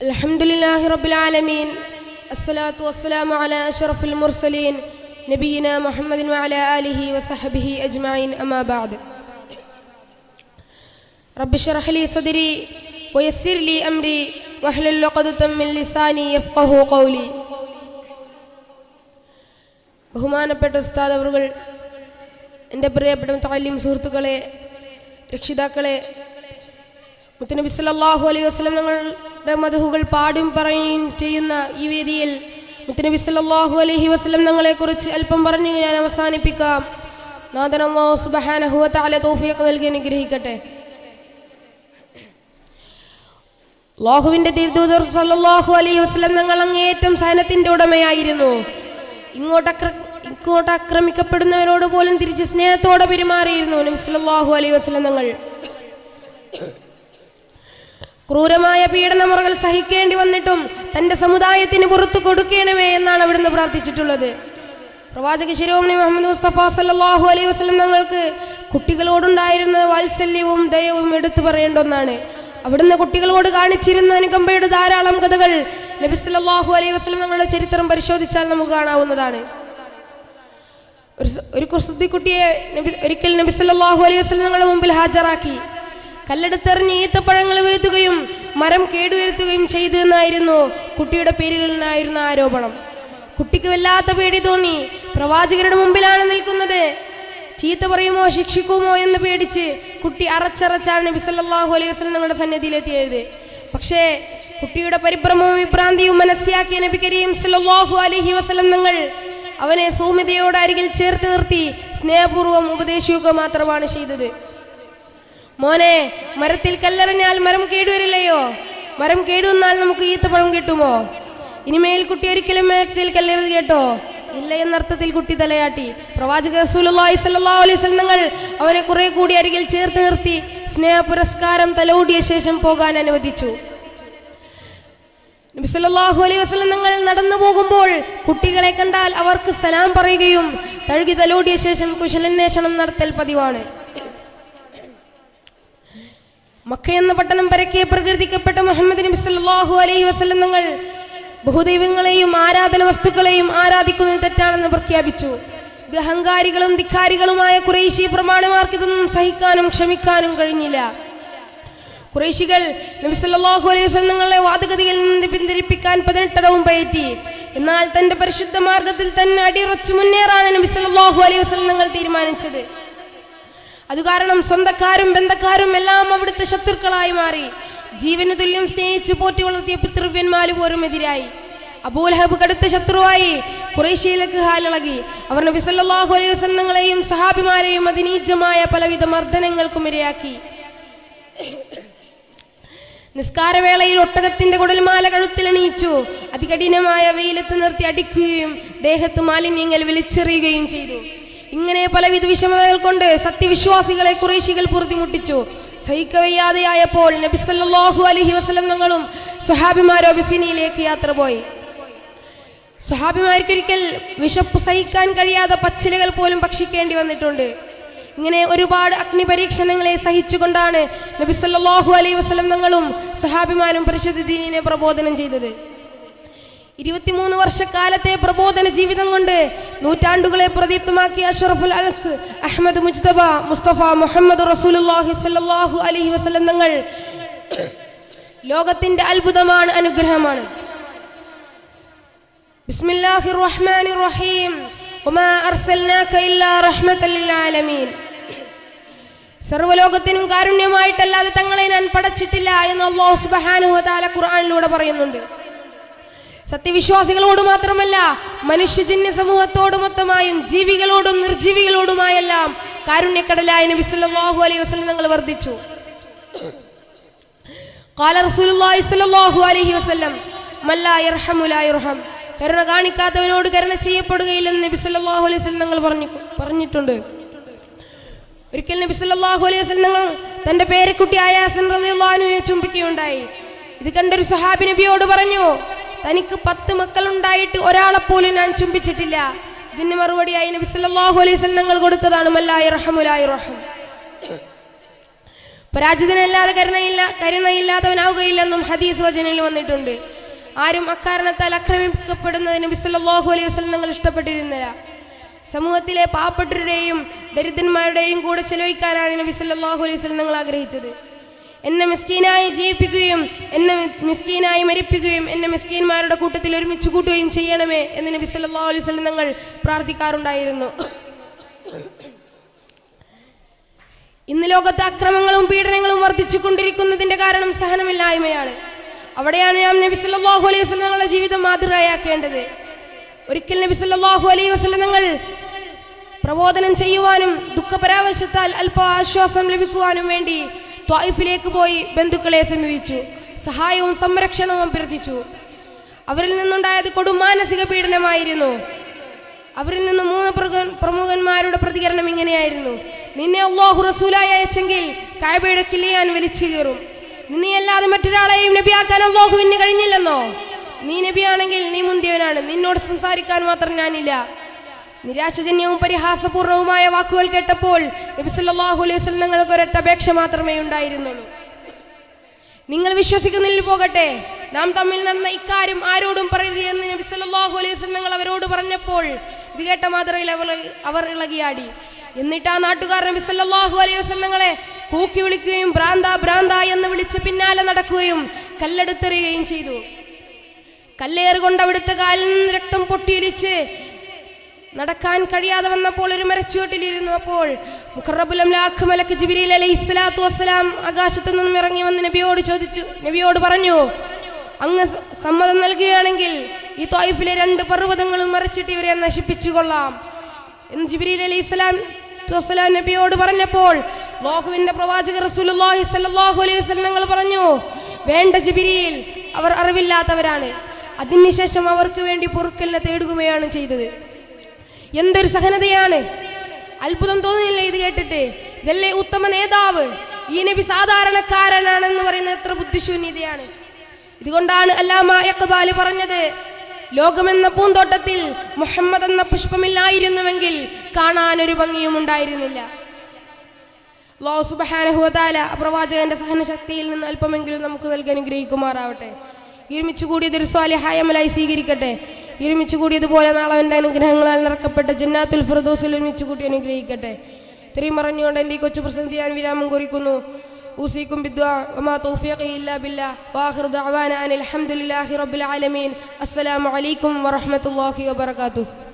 الحمد لله رب العالمين الصلاة والسلام على أشرف المرسلين نبينا محمد وعلى آله وصحبه أجمعين أما بعد رب اشرح لي صدري ويسر لي أمري واحلل عقدة من لساني يفقه قولي ബഹുമാനപ്പെട്ട ഉസ്താദ് അവറുകൾ എൻ്റെ പ്രിയപ്പെട്ട താല്യം സുഹൃത്തുക്കളെ രക്ഷിതാക്കളെ മുത്തനബി സല്ലല്ലാഹു അലൈഹി വസല്ലം ഞങ്ങളുടെ മധുഹുകൾ പാടും പറയുകയും ചെയ്യുന്ന ഈ വേദിയിൽ മുത്തനബി സല്ലല്ലാഹു അലൈഹി ഞങ്ങളെ കുറിച്ച് അല്പം പറഞ്ഞ് ഞാൻ അവസാനിപ്പിക്കാം. നാദനല്ലാഹു അല്ലാഹു സുബ്ഹാനഹു വ തആല തൗഫീഖ് നൽകി അനുഗ്രഹിക്കട്ടെ. അള്ളാഹുവിന്റെ തിരുദൂതർ സല്ലല്ലാഹു അലൈഹി വസല്ലം ഞങ്ങൾ അങ്ങേയറ്റം സഹനത്തിന്റെ ഉടമയായിരുന്നു. ഇങ്ങോട്ട് അക്ര ഇങ്ങോട്ട് ആക്രമിക്കപ്പെടുന്നവരോട് പോലും തിരിച്ച് സ്നേഹത്തോടെ പെരുമാറിയിരുന്നു നബി അലൈഹി വസ്ലം ഞങ്ങൾ. ക്രൂരമായ പീഡനമുറകൾ സഹിക്കേണ്ടി വന്നിട്ടും തന്റെ സമുദായത്തിന് പുറത്തു കൊടുക്കണമേ എന്നാണ് അവിടുന്ന് പ്രാർത്ഥിച്ചിട്ടുള്ളത്. പ്രവാചക ശിരോമണി മുഹമ്മദ് മുസ്തഫ സല്ലല്ലാഹു അലൈഹി വസ്ലം ഞങ്ങൾക്ക് കുട്ടികളോടുണ്ടായിരുന്ന വാത്സല്യവും ദയവും എടുത്തു പറയേണ്ട ഒന്നാണ്. അവിടുന്ന് കുട്ടികളോട് കാണിച്ചിരുന്ന അനുകമ്പയുടെ ധാരാളം കഥകൾ നബി സല്ലല്ലാഹു അലൈഹി വസല്ലം ഞങ്ങളുടെ ചരിത്രം പരിശോധിച്ചാൽ നമുക്ക് കാണാവുന്നതാണ്. ഒരു ഒരു കുസൃതിക്കുട്ടിയെ നബി ഒരിക്കൽ നബി സല്ലല്ലാഹു അലൈഹി വസല്ലം ഞങ്ങളുടെ മുമ്പിൽ ഹാജരാക്കി. കല്ലെടുത്തെറിഞ്ഞ് ഈത്തപ്പഴങ്ങൾ വീഴ്ത്തുകയും മരം കേടുവരുത്തുകയും ചെയ്തു എന്നായിരുന്നു കുട്ടിയുടെ പേരിൽ ആരോപണം. കുട്ടിക്ക് വല്ലാത്ത പേടി തോന്നി. പ്രവാചകരുടെ മുമ്പിലാണ് നിൽക്കുന്നത്. ചീത്ത പറയുമോ ശിക്ഷിക്കുമോ എന്ന് പേടിച്ച് കുട്ടി അറച്ചറച്ചാണ് നബി സല്ലല്ലാഹു അലൈഹി വസ്ലം ഞങ്ങളുടെ സന്നിധിയിലെത്തിയത്. പക്ഷേ കുട്ടിയുടെ പരിഭ്രമവും വിഭ്രാന്തിയും മനസ്സിലാക്കിയ നബി കരീം സല്ലല്ലാഹു അലൈഹി വസ്ലം ഞങ്ങൾ അവനെ സൗമ്യതയോട് അരികിൽ ചേർത്ത് നിർത്തി സ്നേഹപൂർവം ഉപദേശിക്കുക മാത്രമാണ് ചെയ്തത്. മോനെ മരത്തിൽ കല്ലെറിഞ്ഞാൽ മരം കേടുവരില്ലയോ? മരം കേടുവന്നാൽ നമുക്ക് ഈത്തപ്പഴം കിട്ടുമോ? ഇനിമേൽ കുട്ടി ഒരിക്കലും മരത്തിൽ കല്ലെറി കേട്ടോ? ഇല്ല എന്നർത്ഥത്തിൽ കുട്ടി തലയാട്ടി. പ്രവാചക അലൈഹി വസല്ലം അവനെ കുറെ കൂടി അരികിൽ ചേർത്ത് നിർത്തി സ്നേഹ പുരസ്കാരം തലോടിയ ശേഷം പോകാൻ അനുവദിച്ചു. നബി സല്ലല്ലാഹു അലൈഹി വസ്ലം നിങ്ങൾ നടന്നു പോകുമ്പോൾ കുട്ടികളെ കണ്ടാൽ അവർക്ക് സലാം പറയുകയും തഴുകി തലോടിയ ശേഷം കുശലന്വേഷണം നടത്തൽ പതിവാണ്. മക്ക എന്ന പട്ടണം പരക്കെ പ്രകൃതിക്കപ്പെട്ട മുഹമ്മദ് നബി സല്ലല്ലാഹു അലൈഹി വസ്ലം നിങ്ങൾ ബഹുദൈവങ്ങളെയും ആരാധന വസ്തുക്കളെയും ആരാധിക്കുന്നത് തെറ്റാണെന്ന് പ്രഖ്യാപിച്ചു. ഇത് അഹങ്കാരികളും ധിക്കാരികളുമായ കുറേശി പ്രമാണിമാർക്ക് ഇതൊന്നും സഹിക്കാനും ക്ഷമിക്കാനും കഴിഞ്ഞില്ല. കുറേശികൾ നബി സല്ലല്ലാഹു അലൈഹി വസല്ലം തങ്ങളെ വാദഗതിയിൽ നിന്ന് പിന്തിരിപ്പിക്കാൻ പതിനെട്ടടവും പയറ്റി. എന്നാൽ തന്റെ പരിശുദ്ധ മാർഗത്തിൽ തന്നെ അടിയുറച്ചു മുന്നേറാണ് നബി സല്ലല്ലാഹു അലൈഹി വസല്ലം തങ്ങൾ തീരുമാനിച്ചത്. അത് കാരണം സ്വന്തക്കാരും ബന്ധക്കാരും എല്ലാം അവിടുത്തെ ശത്രുക്കളായി മാറി. ജീവന് തുല്യം സ്നേഹിച്ചു പോറ്റി വളർത്തിയ പിതൃവ്യന്മാര് പോലും എതിരായി. അബൂലഹബ് കടുത്ത ശത്രുവായി കുറേശ്യയിലേക്ക് ഹാലിളകി. അവർ നബി സല്ലല്ലാഹു അലൈഹി വസന്നങ്ങളെയും സഹാബിമാരെയും അതിനീജമായ പലവിധ മർദ്ദനങ്ങൾക്കും ഇരയാക്കി. നിസ്കാരവേളയിൽ ഒട്ടകത്തിന്റെ കുടൽമാല കഴുത്തിലണിയിച്ചു അതികഠിനമായ വെയിലത്ത് നിർത്തി അടിക്കുകയും ദേഹത്ത് മാലിന്യങ്ങൾ വിളിച്ചെറിയുകയും ചെയ്തു. ഇങ്ങനെ പലവിധ വിഷമതകൾ കൊണ്ട് സത്യവിശ്വാസികളെ കുറേശികൾ പൊറുതിമുട്ടിച്ചു. സഹിക്കവയ്യാതെയായപ്പോൾ നബി സല്ലല്ലാഹു അലൈഹി വസല്ലം ഞങ്ങളും സഹാബിമാരോ ബിസിനിയിലേക്ക് യാത്ര പോയി. സഹാബിമാർക്കൊരിക്കൽ വിശപ്പ് സഹിക്കാൻ കഴിയാതെ പച്ചിലകൾ പോലും ഭക്ഷിക്കേണ്ടി വന്നിട്ടുണ്ട്. ഇങ്ങനെ ഒരുപാട് അഗ്നി പരീക്ഷണങ്ങളെ സഹിച്ചുകൊണ്ടാണ് നബി സല്ലല്ലാഹു അലൈഹി വസല്ലം ഞങ്ങളും സഹാബിമാരും പരിശുദ്ധ ദീനിനെ പ്രബോധനം ചെയ്തത്. ഇരുപത്തിമൂന്ന് വർഷക്കാലത്തെ പ്രബോധന ജീവിതം കൊണ്ട് നൂറ്റാണ്ടുകളെ പ്രദീപ്തമാക്കിയ അഷറഫുൽ അൽഖ് അഹമ്മദ് മുജ്തബ മുസ്തഫ മുഹമ്മദ് റസൂലുള്ളാഹി സ്വല്ലല്ലാഹു അലൈഹി വസല്ലം തങ്ങൾ ലോകത്തിന്റെ അത്ഭുതമാണ് അനുഗ്രഹമാണ്. ബിസ്മില്ലാഹിർ റഹ്മാനിർ റഹീം സർവലോകത്തിനും കാരുണ്യമായിട്ടല്ലാതെ തങ്ങളെ ഞാൻ പടച്ചിട്ടില്ല എന്ന് അള്ളാഹു തആല ഖുർആനിലൂടെ പറയുന്നുണ്ട്. സത്യവിശ്വാസികളോട് മാത്രമല്ല മനുഷ്യജന്യ സമൂഹത്തോട് മൊത്തമായും ജീവികളോടും നിർജീവികളോടുമായെല്ലാം കാരുണ്യക്കടലായ നബി സല്ലല്ലാഹു അലൈഹി വസല്ലം ഞങ്ങൾ വർദ്ധിച്ചു قال رسول الله صلى الله عليه وسلم من لا يرحم لا يرحم കരുണ കാണിക്കാത്തവനോട് കരുണ ചെയ്യപ്പെടുകയില്ലെന്ന് നബി സല്ലല്ലാഹു അലൈഹി വസല്ലം ഞങ്ങൾ പറഞ്ഞു പറഞ്ഞിട്ടുണ്ട് ഒരിക്കൽ നബി സല്ലല്ലാഹു അലൈഹി വസല്ലം ഞങ്ങൾ തന്റെ പേരക്കുട്ടിയായ ഹസൻ റളിയല്ലാഹു അൻഹുവിനെ ചുംബിക്കുകയുണ്ടായി ഇത് കണ്ടൊരു സഹാബി നബിയോട് പറഞ്ഞു തനിക്ക് പത്ത് മക്കളുണ്ടായിട്ട് ഒരാളെ പോലും ഞാൻ ചുംബിച്ചിട്ടില്ല. ഇതിന് മറുപടിയായി നബി സല്ലല്ലാഹു അലൈഹി വസല്ലം ഞങ്ങൾ കൊടുത്തതാണ് മല്ലായി റഹമുലായി റഹം പരാജിതനല്ലാതെ കരുണയില്ല കരുണയില്ലാത്തവനാവുകയില്ലെന്നും ഹദീസ് വചനയിൽ വന്നിട്ടുണ്ട്. ആരും അക്കാരണത്താൽ ആക്രമിക്കപ്പെടുന്നതിന് ബിസ്വല്ലാഹു അലൈഹി വസ്ലം നിങ്ങൾ ഇഷ്ടപ്പെട്ടിരുന്നില്ല. സമൂഹത്തിലെ പാവപ്പെട്ടവരുടെയും ദരിദ്രന്മാരുടെയും കൂടെ ചെലവഴിക്കാനാണ് നബി സല്ലല്ലാഹു അലൈഹി വസല്ലം നിങ്ങൾ ആഗ്രഹിച്ചത്. എന്നെ മിസ്കീനായി ജീവിപ്പിക്കുകയും എന്നെ മിസ്കീനായി മരിപ്പിക്കുകയും എന്നെ മിസ്കീന്മാരുടെ കൂട്ടത്തിൽ ഒരുമിച്ച് കൂട്ടുകയും ചെയ്യണമേ എന്ന് നബി സല്ലല്ലാഹു അലൈഹി വസല്ലം ഞങ്ങൾ പ്രാർത്ഥിക്കാറുണ്ടായിരുന്നു. ഇന്ന് ലോകത്ത് അക്രമങ്ങളും പീഡനങ്ങളും വർദ്ധിച്ചു കൊണ്ടിരിക്കുന്നതിന്റെ കാരണം സഹനമില്ലായ്മയാണ്. അവിടെയാണ് നാം നബി സല്ലല്ലാഹു അലൈഹി വസല്ലം ഞങ്ങളുടെ ജീവിതം മാതൃകയാക്കേണ്ടത്. ഒരിക്കൽ നബി സല്ലല്ലാഹു അലൈഹി വസല്ലം ഞങ്ങൾ പ്രബോധനം ചെയ്യുവാനും ദുഃഖപരാവശത്താൽ അല്പ ആശ്വാസം ലഭിക്കുവാനും വേണ്ടി ത്വായിഫിലേക്ക് പോയി ബന്ധുക്കളെ സമീപിച്ചു. സഹായവും സംരക്ഷണവും അഭ്യർത്ഥിച്ചു. അവരിൽ നിന്നുണ്ടായത് കൊടും മാനസിക പീഡനമായിരുന്നു. അവരിൽ നിന്ന് മൂന്ന് പ്രമുഖന്മാരുടെ പ്രതികരണം ഇങ്ങനെയായിരുന്നു. നിന്നെ അള്ളാഹു റസൂലായി അയച്ചെങ്കിൽ കായബയുടെ കിളിയാൻ വലിച്ചു കയറും നിന്നെ അല്ലാതെ മറ്റൊരാളെയും നബിയാക്കാൻ അള്ളാഹുവിന് കഴിഞ്ഞില്ലെന്നോ? നീ നബിയാണെങ്കിൽ നീ മുന്തിയവനാണ്. നിന്നോട് സംസാരിക്കാൻ മാത്രം ഞാനില്ല. നിരാശജന്യവും പരിഹാസപൂർണവുമായ വാക്കുകൾ കേട്ടപ്പോൾ സല്ലല്ലാഹു അലൈഹി വസല്ലം ഞങ്ങൾക്ക് ഒരൊറ്റ അപേക്ഷ മാത്രമേ ഉണ്ടായിരുന്നുള്ളൂ. നിങ്ങൾ വിശ്വസിക്കുന്നില്ല പോകട്ടെ. നാം തമ്മിൽ നടന്ന ഇക്കാര്യം ആരോടും പറയരുത് എന്ന് നബി സല്ലല്ലാഹു അലൈഹി വസല്ലം അവരോട് പറഞ്ഞപ്പോൾ ഇത് കേട്ട മാതൃകയിൽ അവർ അവർ ഇളകിയാടി. എന്നിട്ട് ആ നാട്ടുകാർ നബി സല്ലല്ലാഹു അലൈഹി വസല്ലങ്ങളെ കൂക്കി വിളിക്കുകയും ഭ്രാന്ത ഭ്രാന്ത എന്ന് വിളിച്ച് പിന്നാലെ നടക്കുകയും കല്ലെടുത്തെറിയുകയും ചെയ്തു. കല്ലേറുകൊണ്ട് അവിടുത്തെ കാലിൽ നിന്ന് രക്തം പൊട്ടിയൊലിച്ച് നടക്കാൻ കഴിയാതെ വന്നപ്പോൾ ഒരു മരച്ചുവട്ടിലിരുന്നു അപ്പോൾ മുഖറബുലംലാഖ് മലക്ക് ജിബിരിൽ അലൈഹി സ്വലാത്തു വസ്സലാം ആകാശത്തു നിന്നും ഇറങ്ങി വന്ന് നബിയോട് ചോദിച്ചു നബിയോട് പറഞ്ഞു അങ്ങ് സമ്മതം നൽകുകയാണെങ്കിൽ ഈ തോയിഫിലെ രണ്ട് പർവതങ്ങളും മറിച്ചിട്ട് ഇവരെ നശിപ്പിച്ചു കൊള്ളാം. എന്ന് ജിബിരിൽ അലൈഹി സ്വലാം വസ്സലാം നബിയോട് പറഞ്ഞപ്പോൾ ലോഹുവിന്റെ പ്രവാചകർ റസൂലുള്ളാഹി സ്വല്ലല്ലാഹു അലൈഹി വസല്ലം പറഞ്ഞു വേണ്ട ജിബിരിയിൽ അവർ അറിവില്ലാത്തവരാണ്. അതിനുശേഷം അവർക്ക് വേണ്ടി പൊറുക്കലിനെ തേടുകയാണ് ചെയ്തത്. എന്തൊരു സഹനതയാണ്. അത്ഭുതം തോന്നുന്നില്ല ഇത് കേട്ടിട്ട്? ഇതല്ലേ ഉത്തമ നേതാവ്? ഈ നബി സാധാരണക്കാരനാണെന്ന് പറയുന്നത് എത്ര ബുദ്ധിശൂന്യതയാണ്. ഇതുകൊണ്ടാണ് അല്ലാമ ഇഖ്ബാൽ പറഞ്ഞത് ലോകമെന്ന പൂന്തോട്ടത്തിൽ മുഹമ്മദ് എന്ന പുഷ്പമില്ലായിരുന്നുവെങ്കിൽ കാണാൻ ഒരു ഭംഗിയും ഉണ്ടായിരുന്നില്ല. അല്ലാഹു സുബ്ഹാനഹു വതആല പ്രവാചകന്റെ സഹനശക്തിയിൽ നിന്ന് അല്പമെങ്കിലും നമുക്ക് നൽകി അനുഗ്രഹിക്കുമാറാവട്ടെ. ഒരുമിച്ച് കൂടിയതൊരു സ്വാലിഹായമലായി സ്വീകരിക്കട്ടെ. ഒരുമിച്ച് കൂടിയതുപോലെ നാളെ എന്റെ അനുഗ്രഹങ്ങളാൽ നിറക്കപ്പെട്ട ജന്നാത്തുൽ ഫിർദൗസിൽ ഒരുമിച്ച് കൂട്ടി അനുഗ്രഹിക്കട്ടെ. ഇത്രയും പറഞ്ഞുകൊണ്ട് എന്റെ ഈ കൊച്ചു പ്രസംഗി ഞാൻ വിരാമം കുറിക്കുന്നു. ഊസിക്കും ആലമീൻ. അസ്സലാമു അലൈക്കും വറഹ്മത്തുള്ളാഹി വബറകാതുഹു.